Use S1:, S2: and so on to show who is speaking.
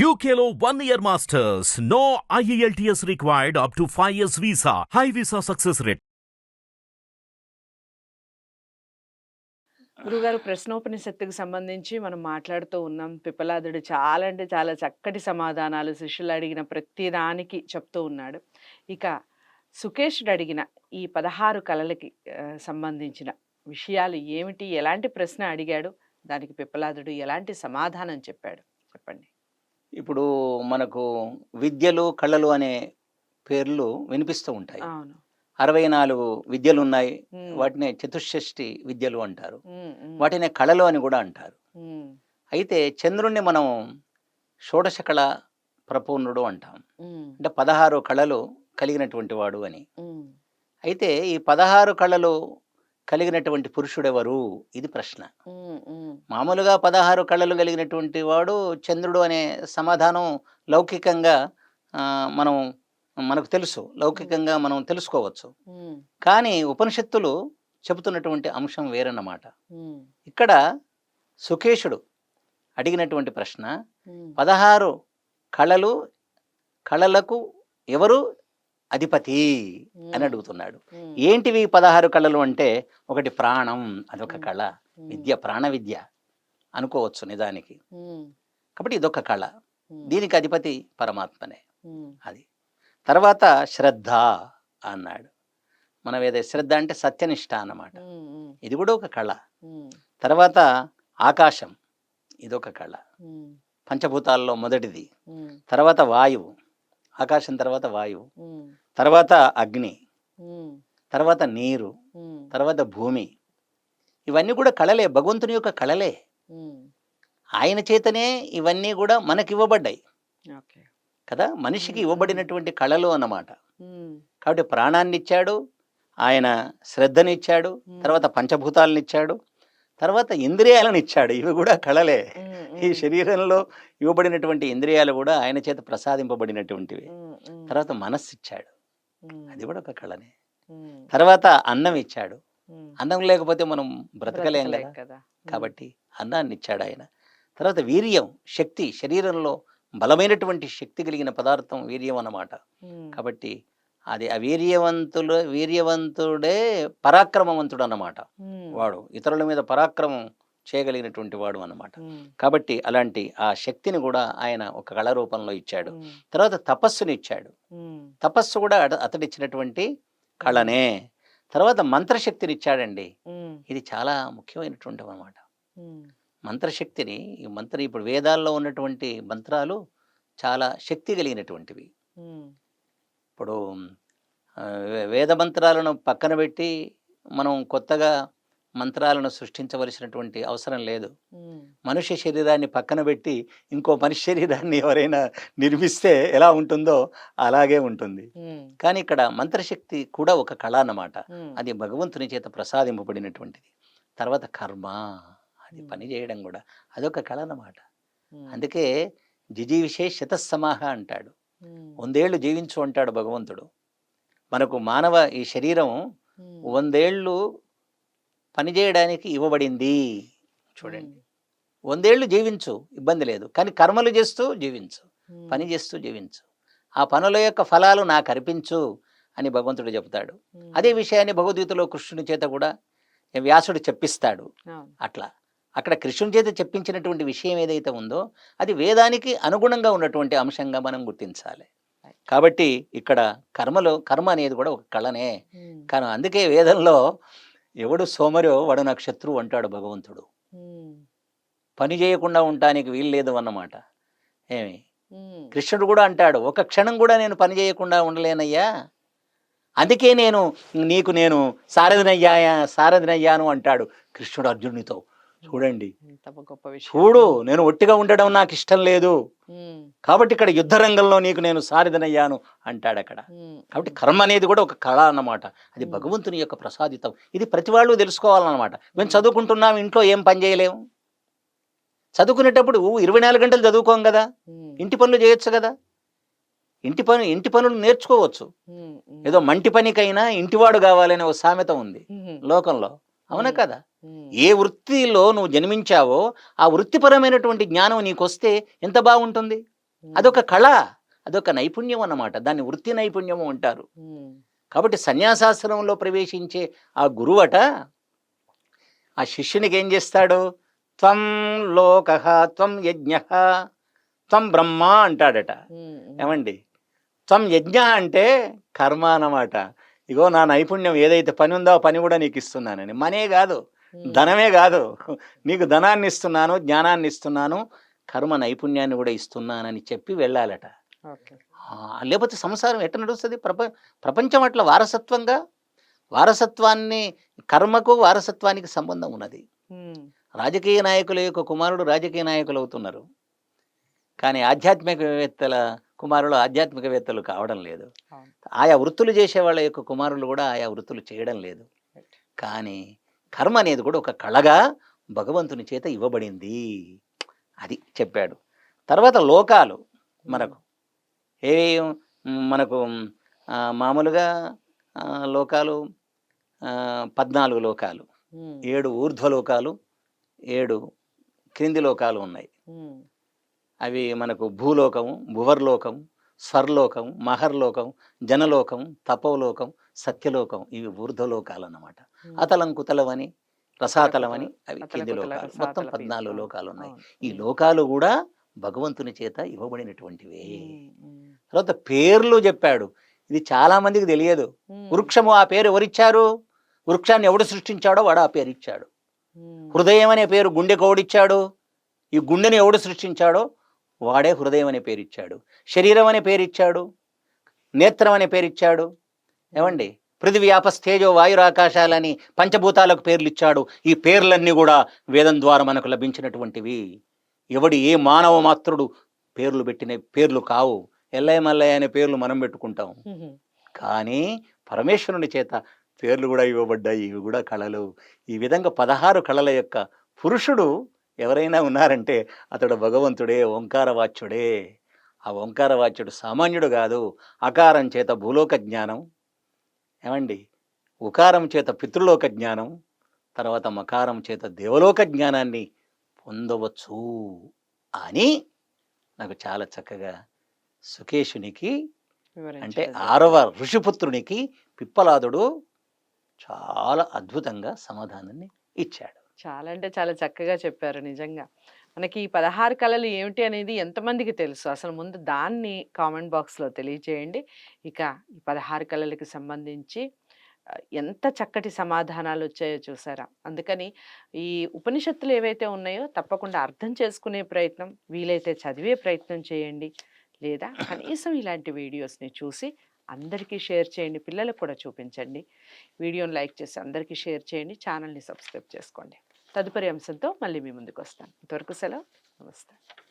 S1: యూకేలో one year masters no IELTS required up to five years visa high visa success rate
S2: గురుగారు ప్రశ్నోపనిషత్తుకు సంబంధించి మనం మాట్లాడుతూ ఉన్నాం. పిపలాదుడు చాలా అంటే చాలా చక్కటి సమాధానాలు శిష్యులు అడిగిన ప్రతి దానికి చెప్తూ ఉన్నాడు. ఇక సుకేషుడు అడిగిన ఈ పదహారు కళలకి సంబంధించిన విషయాలు ఏమిటి? ఎలాంటి ప్రశ్న అడిగాడు? దానికి పిప్పలాదుడు ఎలాంటి సమాధానం చెప్పాడు? చెప్పండి.
S3: ఇప్పుడు మనకు విద్యలు కళలు అనే పేర్లు వినిపిస్తూ ఉంటాయి. అరవై నాలుగు విద్యలు ఉన్నాయి వాటిని చతుషష్ఠి విద్యలు అంటారు. వాటిని కళలు అని కూడా అంటారు. అయితే చంద్రుణ్ణి మనం షోడశ కళ ప్రపూర్ణుడు అంటాం. అంటే పదహారు కళలు కలిగినటువంటి వాడు అని. అయితే ఈ పదహారు కళలు కలిగినటువంటి పురుషుడెవరు? ఇది ప్రశ్న. మామూలుగా పదహారు కళలు కలిగినటువంటి వాడు చంద్రుడు అనే సమాధానం లౌకికంగా మనం మనకు తెలుసు. లౌకికంగా మనం తెలుసుకోవచ్చు. కానీ ఉపనిషత్తులు చెబుతున్నటువంటి అంశం వేరన్నమాట. ఇక్కడ సుకేషుడు అడిగినటువంటి ప్రశ్న పదహారు కళలు కళలకు ఎవరు అధిపతి అని అడుగుతున్నాడు. ఏంటివి పదహారు కళలు అంటే ఒకటి ప్రాణం అదొక కళ
S2: ఉమ్,
S3: విద్య ప్రాణ విద్య అనుకోవచ్చు నిజానికి. కాబట్టి ఇదొక కళ. దీనికి అధిపతి పరమాత్మనే అది. తర్వాత శ్రద్ధ అన్నాడు. మనం ఏదో శ్రద్ధ అంటే సత్యనిష్ట అన్నమాట. ఇది కూడా ఒక కళ. తర్వాత ఆకాశం ఇదొక కళ. పంచభూతాల్లో మొదటిది. తర్వాత వాయువు ఆకాశం తర్వాత వాయువు. తర్వాత అగ్ని తర్వాత నీరు తర్వాత భూమి. ఇవన్నీ కూడా కళలే భగవంతుని యొక్క కళలే. ఆయన చేతనే ఇవన్నీ కూడా మనకి ఇవ్వబడ్డాయి. కదా? మనిషికి. ఇవ్వబడినటువంటి కళలు అన్నమాట. కాబట్టి ప్రాణాన్ని ఇచ్చాడు ఆయన శ్రద్ధని ఇచ్చాడు
S2: మ్మ్.
S3: తర్వాత పంచభూతాలను ఇచ్చాడు తర్వాత ఇంద్రియాలను ఇచ్చాడు ఇవి కూడా కళలే. ఈ శరీరంలో ఇవ్వబడినటువంటి ఇంద్రియాలు కూడా ఆయన చేత ప్రసాదింపబడినటువంటివి. తర్వాత మనస్సు ఇచ్చాడు. అది కూడా ఒక కళనే. తర్వాత అన్నం ఇచ్చాడు. అన్నం లేకపోతే మనం బ్రతకలేం కదా. కాబట్టి అన్నాన్ని ఇచ్చాడు ఆయన. తర్వాత వీర్యం శక్తి శరీరంలో బలమైనటువంటి శక్తి కలిగిన పదార్థం వీర్యం అన్నమాట. కాబట్టి అది అవీర్యవంతులు వీర్యవంతుడే పరాక్రమవంతుడు అన్నమాట. వాడు ఇతరుల మీద పరాక్రమం చేయగలిగినటువంటి వాడు అన్నమాట.
S2: ఉమ్,
S3: కాబట్టి అలాంటి ఆ శక్తిని కూడా ఆయన ఒక కళ రూపంలో ఇచ్చాడు. తర్వాత తపస్సుని ఇచ్చాడు. తపస్సు కూడా అత- అతడిచ్చినటువంటి కళనే. తర్వాత మంత్రశక్తిని ఇచ్చాడండి. ఇది చాలా ముఖ్యమైనటువంటి అన్నమాట.
S2: ఉమ్,
S3: మంత్రశక్తిని ఈ మంత్ర ఇప్పుడు వేదాల్లో ఉన్నటువంటి మంత్రాలు చాలా శక్తి కలిగినటువంటివి. ఇప్పుడు వేద మంత్రాలను పక్కన పెట్టి మనం కొత్తగా మంత్రాలను సృష్టించవలసినటువంటి అవసరం లేదు. మనుష్య శరీరాన్ని పక్కన పెట్టి ఇంకో మనిషి శరీరాన్ని ఎవరైనా నిర్మిస్తే ఎలా ఉంటుందో అలాగే ఉంటుంది. కానీ ఇక్కడ మంత్రశక్తి కూడా ఒక కళ అన్నమాట. అది భగవంతుని చేత ప్రసాదింపబడినటువంటిది. తర్వాత కర్మ అది. పని చేయడం కూడా అదొక కళ అన్నమాట. అందుకే జిజీవిషే శతసమాహ అంటాడు. వందేళ్ళు జీవించు అంటాడు భగవంతుడు. మనకు మానవ ఈ శరీరం వందేళ్ళు పనిచేయడానికి ఇవ్వబడింది. చూడండి. వందేళ్ళు జీవించు ఇబ్బంది లేదు. కానీ కర్మలు చేస్తూ జీవించు. పని చేస్తూ జీవించు. ఆ పనుల యొక్క ఫలాలు నాకు అర్పించు అని భగవంతుడు చెప్తాడు
S2: ఉమ్,
S3: అదే విషయాన్ని భగవద్గీతలో కృష్ణుని చేత కూడా వ్యాసుడు చెప్పిస్తాడు. అట్లా. అక్కడ కృష్ణుని చేత చెప్పించినటువంటి విషయం ఏదైతే ఉందో అది వేదానికి అనుగుణంగా ఉన్నటువంటి అంశంగా మనం గుర్తించాలి. కాబట్టి ఇక్కడ కర్మలో కర్మ అనేది కూడా ఒక కళనే. కానీ అందుకే వేదంలో ఎవడు సోమరో వాడు నాకు శత్రువు అంటాడు భగవంతుడు. పని చేయకుండా ఉండటానికి వీలు లేదు అన్నమాట. ఏమి? కృష్ణుడు కూడా అంటాడు ఒక క్షణం కూడా నేను పని చేయకుండా ఉండలేనయ్యా. అందుకే నేను నీకు నేను సారథినయ్యా సారథినయ్యాను అంటాడు కృష్ణుడు అర్జునునితో. చూడండి. చూడు నేను ఒట్టిగా ఉండడం నాకు ఇష్టం లేదు కాబట్టి ఇక్కడ యుద్ధ రంగంలో నీకు నేను సారథినయ్యాను అంటాడు అక్కడ కాబట్టి కర్మ అనేది కూడా ఒక కళ అన్నమాట. అది. భగవంతుని యొక్క ప్రసాదితం. ఇది ప్రతి వాళ్ళు తెలుసుకోవాలన్నమాట. మేము చదువుకుంటున్నాం ఇంట్లో ఏం పని చేయలేము. చదువుకునేటప్పుడు ఇరవై నాలుగు గంటలు చదువుకోం కదా. ఇంటి పనులు చేయొచ్చు కదా. ఇంటి పని ఇంటి పనులు నేర్చుకోవచ్చు. ఏదో మంటి పనికైనా ఇంటివాడు కావాలనే ఒక సామెత ఉంది లోకంలో. అవునా. కదా? ఏ వృత్తిలో నువ్వు జన్మించావో ఆ వృత్తిపరమైనటువంటి జ్ఞానం నీకు వస్తే ఎంత బాగుంటుంది? అదొక కళ అదొక నైపుణ్యం అన్నమాట. దాన్ని వృత్తి నైపుణ్యము అంటారు. కాబట్టి సన్యాసాశ్రమంలో ప్రవేశించే ఆ గురువట ఆ శిష్యునికి ఏం చేస్తాడు? త్వం లోక త్వం యజ్ఞ త్వం బ్రహ్మ అంటాడట. ఏమండి? త్వం యజ్ఞ అంటే కర్మ అన్నమాట. ఇగో నా నైపుణ్యం ఏదైతే పని ఉందో పని కూడా నీకు ఇస్తున్నానని. మనే కాదు ధనమే కాదు. నీకు ధనాన్ని ఇస్తున్నాను జ్ఞానాన్ని ఇస్తున్నాను కర్మ నైపుణ్యాన్ని కూడా ఇస్తున్నానని చెప్పి వెళ్ళాలట. లేకపోతే సంసారం ఎట్లా నడుస్తుంది? ప్రప ప్రపంచం అట్లా వారసత్వంగా? వారసత్వాన్ని కర్మకు వారసత్వానికి సంబంధం ఉన్నది. రాజకీయ నాయకుల యొక్క కుమారుడు రాజకీయ నాయకులు అవుతున్నారు. కానీ ఆధ్యాత్మికవేత్తల కుమారులు ఆధ్యాత్మికవేత్తలు కావడం లేదు. ఆయా వృత్తులు చేసే వాళ్ళ యొక్క కుమారులు కూడా ఆయా వృత్తులు చేయడం లేదు. కానీ కర్మ అనేది కూడా ఒక కళగా భగవంతుని చేత ఇవ్వబడింది. అది చెప్పాడు. తర్వాత లోకాలు మనకు. ఏ మనకు మామూలుగా లోకాలు పద్నాలుగు లోకాలు.
S2: ఉమ్,
S3: ఏడు ఊర్ధ్వలోకాలు ఏడు క్రింది లోకాలు ఉన్నాయి.
S2: ఉమ్,
S3: అవి మనకు భూలోకము భువర్లోకం స్వర్లోకం మహర్లోకం జనలోకం తపోలోకం సత్యలోకం ఇవి ఊర్ధ్వలోకాలు అన్నమాట. అతలం కుతలమని రసాతలమని అవి కింది లోకాలు. మొత్తం. పద్నాలుగు లోకాలు ఉన్నాయి. ఈ లోకాలు కూడా భగవంతుని చేత ఇవ్వబడినటువంటివే. తర్వాత పేర్లు చెప్పాడు. ఇది చాలా మందికి తెలియదు. వృక్షము ఆ పేరు ఎవరిచ్చారు? వృక్షాన్ని ఎవడు సృష్టించాడో వాడు ఆ పేరు ఇచ్చాడు హృదయం అనే పేరు గుండెకు ఎవడిచ్చాడు? ఈ గుండెని ఎవడు సృష్టించాడో? వాడే హృదయం అనే పేరు ఇచ్చాడు. శరీరం అనే పేరు ఇచ్చాడు. నేత్రం అనే పేరు ఇచ్చాడు. ఏమండి? పృథివీ ఆపస్థేజో వాయురాకాశాలని పంచభూతాలకు పేర్లు ఇచ్చాడు. ఈ పేర్లన్నీ కూడా వేదం ద్వారా మనకు లభించినటువంటివి. ఎవడి ఏ మానవ మాత్రుడు పేర్లు పెట్టిన పేర్లు కావు. ఎల్లయ్య మల్లయ్య అనే పేర్లు మనం పెట్టుకుంటాం. కానీ పరమేశ్వరుని చేత పేర్లు కూడా ఇవ్వబడ్డాయి. ఇవి కూడా కళలు. ఈ విధంగా పదహారు కళల యొక్క పురుషుడు ఎవరైనా ఉన్నారంటే అతడు భగవంతుడే ఓంకారవాచ్యుడే. ఆ ఓంకారవాచ్యుడు సామాన్యుడు కాదు అకారం చేత భూలోక జ్ఞానం. ఏమండి? ఉకారం చేత పితృలోక జ్ఞానం తర్వాత మకారం చేత దేవలోక జ్ఞానాన్ని పొందవచ్చు అని నాకు చాలా చక్కగా సుకేషునికి అంటే. ఆరవ ఋషిపుత్రునికి పిప్పలాదుడు చాలా అద్భుతంగా సమాధానాన్ని ఇచ్చాడు.
S2: చాలా అంటే చాలా చక్కగా చెప్పారు నిజంగా. మనకి ఈ పదహారు కళలు ఏమిటి అనేది ఎంతమందికి తెలుసు? అసలు ముందు దాన్ని కామెంట్ బాక్స్లో తెలియజేయండి ఇక ఈ పదహారు కళలకు సంబంధించి ఎంత చక్కటి సమాధానాలు వచ్చాయో చూసారా? అందుకని ఈ ఉపనిషత్తులు ఏవైతే ఉన్నాయో తప్పకుండా అర్థం చేసుకునే ప్రయత్నం వీలైతే చదివే ప్రయత్నం చేయండి. లేదా కనీసం ఇలాంటి వీడియోస్ని చూసి అందరికీ షేర్ చేయండి పిల్లలకు కూడా చూపించండి. వీడియోని లైక్ చేసి అందరికీ షేర్ చేయండి ఛానల్ని సబ్స్క్రైబ్ చేసుకోండి. తదుపరి అంశంతో మళ్ళీ మీ ముందుకు వస్తాను. ఇంతవరకు సెలవు. నమస్తే.